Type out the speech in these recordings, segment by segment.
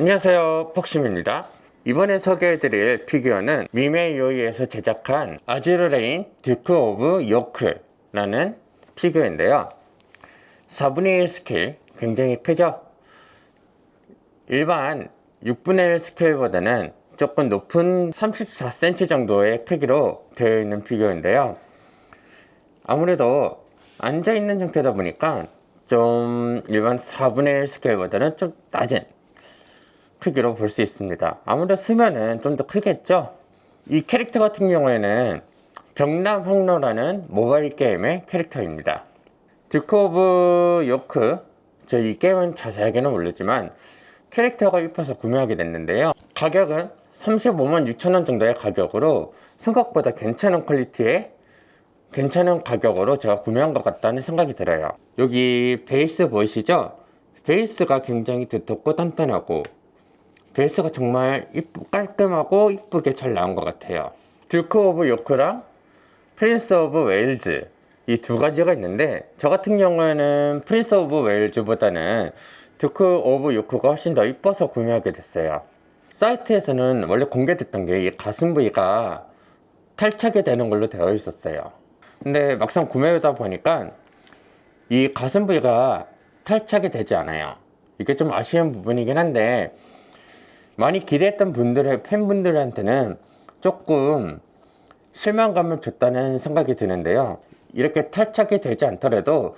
안녕하세요. 폭심입니다. 이번에 소개해드릴 피규어는 미메이오이에서 제작한 아즈르레인 듀크 오브 요크라는 피규어인데요. 4분의 1 스케일 굉장히 크죠? 일반 6분의 1 스케일보다는 조금 높은 34cm 정도의 크기로 되어 있는 피규어인데요. 아무래도 앉아 있는 형태다 보니까 좀 일반 4분의 1 스케일보다는 좀 낮은 크기로 볼 수 있습니다. 아무래도 쓰면은 좀 더 크겠죠? 이 캐릭터 같은 경우에는 병남 황로라는 모바일 게임의 캐릭터입니다. 듀크 오브 요크, 저 이 게임은 자세하게는 모르지만 캐릭터가 이뻐서 구매하게 됐는데요. 가격은 35만 6천원 정도의 가격으로 생각보다 괜찮은 퀄리티의 괜찮은 가격으로 제가 구매한 것 같다는 생각이 들어요. 여기 베이스 보이시죠? 베이스가 굉장히 두텁고 단단하고 베이스가 정말 이쁘, 깔끔하고 이쁘게 잘 나온 것 같아요. 듀크 오브 요크랑 프린스 오브 웨일즈 이 두 가지가 있는데 저 같은 경우에는 프린스 오브 웨일즈보다는 듀크 오브 요크가 훨씬 더 이뻐서 구매하게 됐어요. 사이트에서는 원래 공개됐던 게 이 가슴 부위가 탈착이 되는 걸로 되어 있었어요. 근데 막상 구매하다 보니까 이 가슴 부위가 탈착이 되지 않아요. 이게 좀 아쉬운 부분이긴 한데 많이 기대했던 분들의 팬분들한테는 조금 실망감을 줬다는 생각이 드는데요. 이렇게 탈착이 되지 않더라도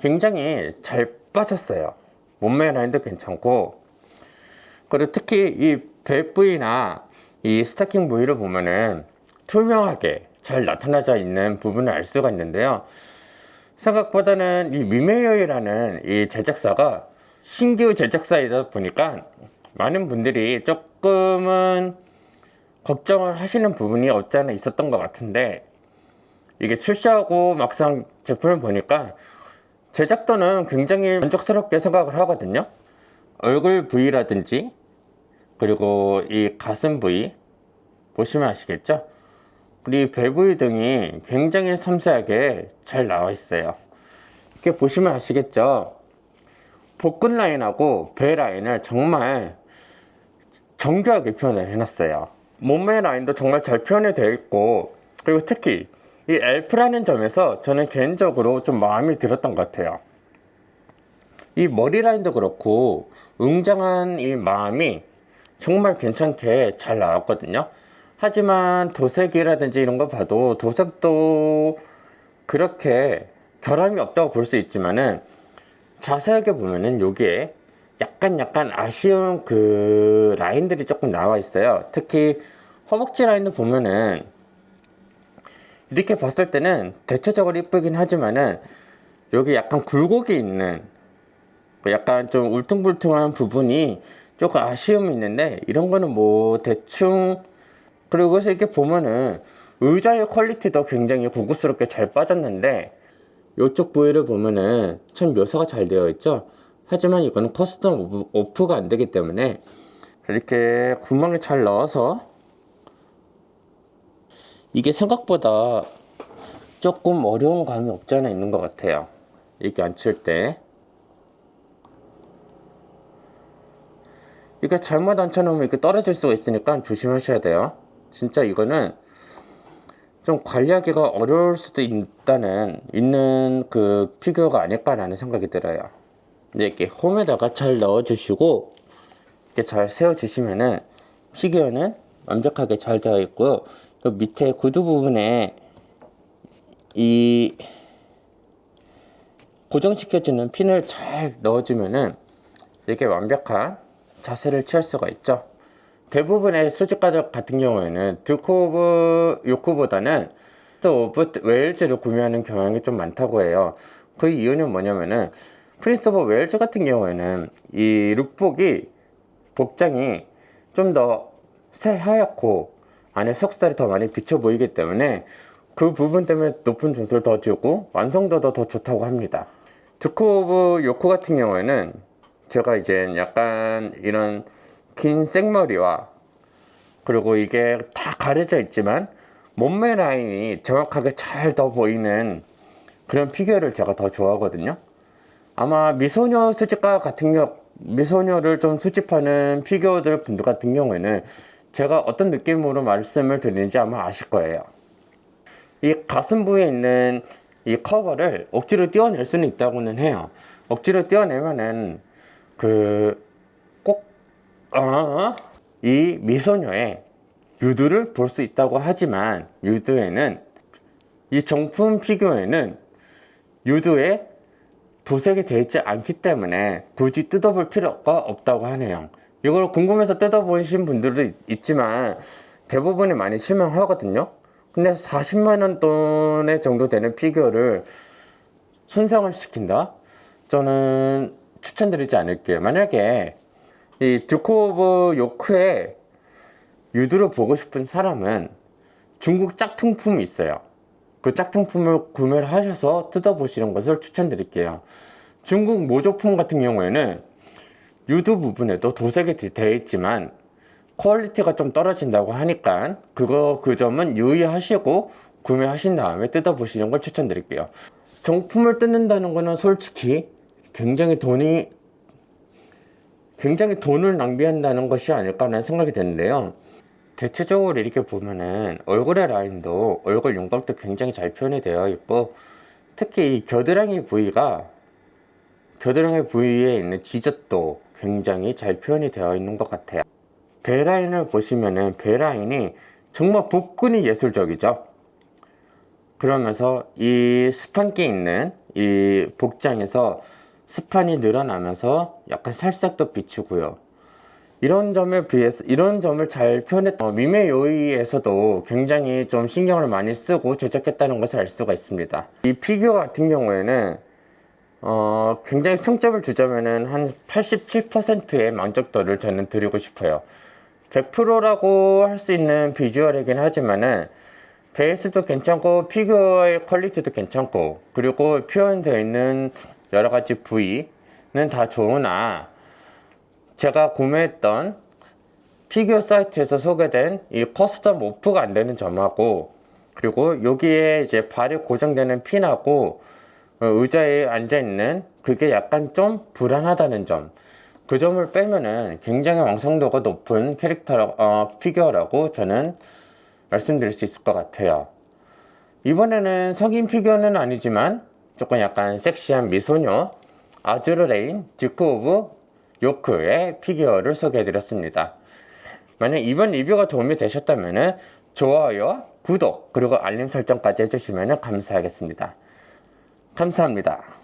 굉장히 잘 빠졌어요. 몸매 라인도 괜찮고 그리고 특히 이배 부위나 이 스타킹 부위를 보면은 투명하게 잘 나타나져 있는 부분을 알 수가 있는데요. 생각보다는 이 미메이어이라는 이 제작사가 신규 제작사이다 보니까 많은 분들이 조금은 걱정을 하시는 부분이 없지 않아 있었던 것 같은데 이게 출시하고 막상 제품을 보니까 제작도는 굉장히 만족스럽게 생각을 하거든요. 얼굴 부위라든지 그리고 이 가슴 부위 보시면 아시겠죠? 그리고 배 부위 등이 굉장히 섬세하게 잘 나와 있어요. 이렇게 보시면 아시겠죠? 복근 라인하고 배 라인을 정말 정교하게 표현을 해놨어요. 몸매 라인도 정말 잘 표현이 되어 있고 그리고 특히 이 엘프라는 점에서 저는 개인적으로 좀 마음이 들었던 것 같아요. 이 머리 라인도 그렇고 웅장한 이 마음이 정말 괜찮게 잘 나왔거든요. 하지만 도색이라든지 이런 거 봐도 도색도 그렇게 결함이 없다고 볼 수 있지만은 자세하게 보면은 여기에 약간 약간 아쉬운 그 라인들이 조금 나와 있어요. 특히 허벅지 라인도 보면은 이렇게 봤을 때는 대체적으로 이쁘긴 하지만은 여기 약간 굴곡이 있는 그 약간 좀 울퉁불퉁한 부분이 조금 아쉬움이 있는데 이런 거는 뭐 대충 그리고 이렇게 보면은 의자의 퀄리티도 굉장히 고급스럽게 잘 빠졌는데 이쪽 부위를 보면은 참 묘사가 잘 되어 있죠 하지만 이거는 커스텀 오프, 오프가 안 되기 때문에 이렇게 구멍을 잘 넣어서 이게 생각보다 조금 어려운 감이 없지 않아 있는 것 같아요. 이렇게 앉힐 때. 이게 잘못 앉혀놓으면 이렇게 떨어질 수가 있으니까 조심하셔야 돼요. 진짜 이거는 좀 관리하기가 어려울 수도 있다는 있는 그 피규어가 아닐까라는 생각이 들어요. 근데 이렇게 홈에다가 잘 넣어주시고 이렇게 잘 세워주시면은 피규어는 완벽하게 잘 되어 있고요. 또 밑에 구두 부분에 이 고정시켜주는 핀을 잘 넣어주면은 이렇게 완벽한 자세를 취할 수가 있죠. 대부분의 수집가들 같은 경우에는 오브 요크보다는 오브 웨일즈를 구매하는 경향이 좀 많다고 해요. 그 이유는 뭐냐면은 프린스 오브 웨일즈 같은 경우에는 이 룩복이 복장이 좀 더 새하얗고 안에 석살이 더 많이 비쳐 보이기 때문에 그 부분 때문에 높은 점수를 더 주고 완성도도 더 좋다고 합니다. 듀크 오브 요크 같은 경우에는 제가 이제 약간 이런 긴 생머리와 그리고 이게 다 가려져 있지만 몸매 라인이 정확하게 잘 더 보이는 그런 피규어를 제가 더 좋아하거든요. 아마 미소녀 수집가 같은 경우 미소녀를 좀 수집하는 피규어들 분들 같은 경우에는 제가 어떤 느낌으로 말씀을 드리는지 아마 아실 거예요. 이 가슴 부위에 있는 이 커버를 억지로 떼어낼 수는 있다고는 해요. 억지로 떼어내면은 그꼭 어, 이 미소녀의 유두를 볼 수 있다고 하지만 유두에는 이 정품 피규어에는 유두에 도색이 되어 있지 않기 때문에 굳이 뜯어볼 필요가 없다고 하네요. 이걸 궁금해서 뜯어보신 분들도 있- 있지만 대부분이 많이 실망하거든요. 근데 40만 원 돈의 정도 되는 피규어를 손상을 시킨다? 저는 추천드리지 않을게요. 만약에 이 듀크 오브 요크의 유두를 보고 싶은 사람은 중국 짝퉁품이 있어요. 그 짝퉁품을 구매를 하셔서 뜯어보시는 것을 추천드릴게요. 중국 모조품 같은 경우에는 유두 부분에도 도색이 되어 있지만 퀄리티가 좀 떨어진다고 하니까 그거 그 점은 유의하시고 구매하신 다음에 뜯어보시는 걸 추천드릴게요. 정품을 뜯는다는 거는 솔직히 굉장히 돈이 굉장히 돈을 낭비한다는 것이 아닐까라는 생각이 드는데요. 대체적으로 이렇게 보면은 얼굴의 라인도 얼굴 윤곽도 굉장히 잘 표현이 되어 있고 특히 이 겨드랑이 부위가 겨드랑이 부위에 있는 지젖도 굉장히 잘 표현이 되어 있는 것 같아요. 배 라인을 보시면은 배 라인이 정말 복근이 예술적이죠. 그러면서 이 스판기 있는 이 복장에서 스판이 늘어나면서 약간 살색도 비추고요. 이런 점에 비해서 이런 점을 잘 표현했 어, 미메 요이에서도 굉장히 좀 신경을 많이 쓰고 제작했다는 것을 알 수가 있습니다. 이 피규어 같은 경우에는 어, 굉장히 평점을 주자면은 한 87%의 만족도를 저는 드리고 싶어요. 100%라고 할 수 있는 비주얼이긴 하지만은 베이스도 괜찮고 피규어의 퀄리티도 괜찮고 그리고 표현되어 있는 여러 가지 부위는 다 좋으나 제가 구매했던 피규어 사이트에서 소개된 이 커스텀 오프가 안 되는 점하고 그리고 여기에 이제 발이 고정되는 핀하고 어, 의자에 앉아 있는 그게 약간 좀 불안하다는 점. 그 점을 빼면은 굉장히 완성도가 높은 캐릭터 어, 피규어라고 저는 말씀드릴 수 있을 것 같아요. 이번에는 성인 피규어는 아니지만 조금 약간 섹시한 미소녀 아즈르레인 듀크 오브 요크의 피규어를 소개해드렸습니다. 만약 이번 리뷰가 도움이 되셨다면 좋아요, 구독, 그리고 알림 설정까지 해주시면 감사하겠습니다. 감사합니다.